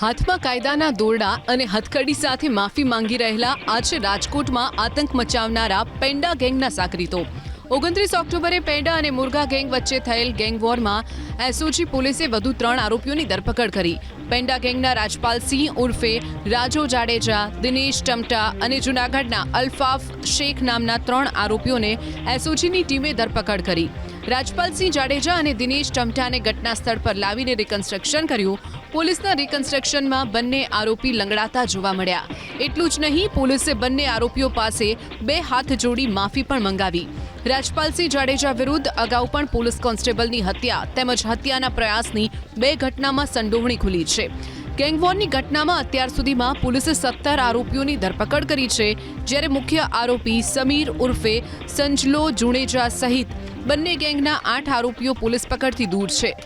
હાથમાં કાયદાના દોરડા અને હથકડી સાથે માફી માંગી રહેલા આજે રાજકોટમાં આતંક મચાવનારા પેંડા ગેંગના સાકરીતો ઓગણત્રીસ ઓક્ટોબરે પેંડા અને મુરગા ગેંગ વચ્ચે થયેલ ગેંગ વોરમાં એસઓજી પોલીસે વધુ ત્રણ આરોપીઓની ધરપકડ કરી. પેંડા ગેંગના રાજપાલ સિંહ ઉર્ફે રાજો જાડેજા, દિનેશ ટમટા અને જૂનાગઢના અલ્ફાફ શેખ નામના ત્રણ આરોપીઓને એસઓજીની ટીમે ધરપકડ કરી. રાજપાલસિંહ જાડેજા અને દિનેશ ટમટાને ઘટના સ્થળ પર લાવીને રિકન્સ્ટ્રક્શન કર્યું. પોલીસના રિકન્સ્ટ્રક્શનમાં બંને આરોપી લંગડાતા જોવા મળ્યા. એટલું જ નહીં, પોલીસે બંને આરોપીઓ પાસે બે હાથ જોડી માફી પણ મંગાવી. રાજપાલસિંહ જાડેજા વિરુદ્ધ અગાઉ પણ પોલીસ કોન્સ્ટેબલની હત્યા તેમજ હત્યાના પ્રયાસની બે ઘટનામાં સંડોવણી ખુલી છે. ગેંગવોરની ઘટનામાં અત્યાર સુધીમાં પોલીસે સત્તર આરોપીઓની ધરપકડ કરી છે, જ્યારે મુખ્ય આરોપી સમીર ઉર્ફે સંજલો જુણેજા સહિત બંને ગેંગના આઠ આરોપીઓ પોલીસ પકડથી દૂર છે.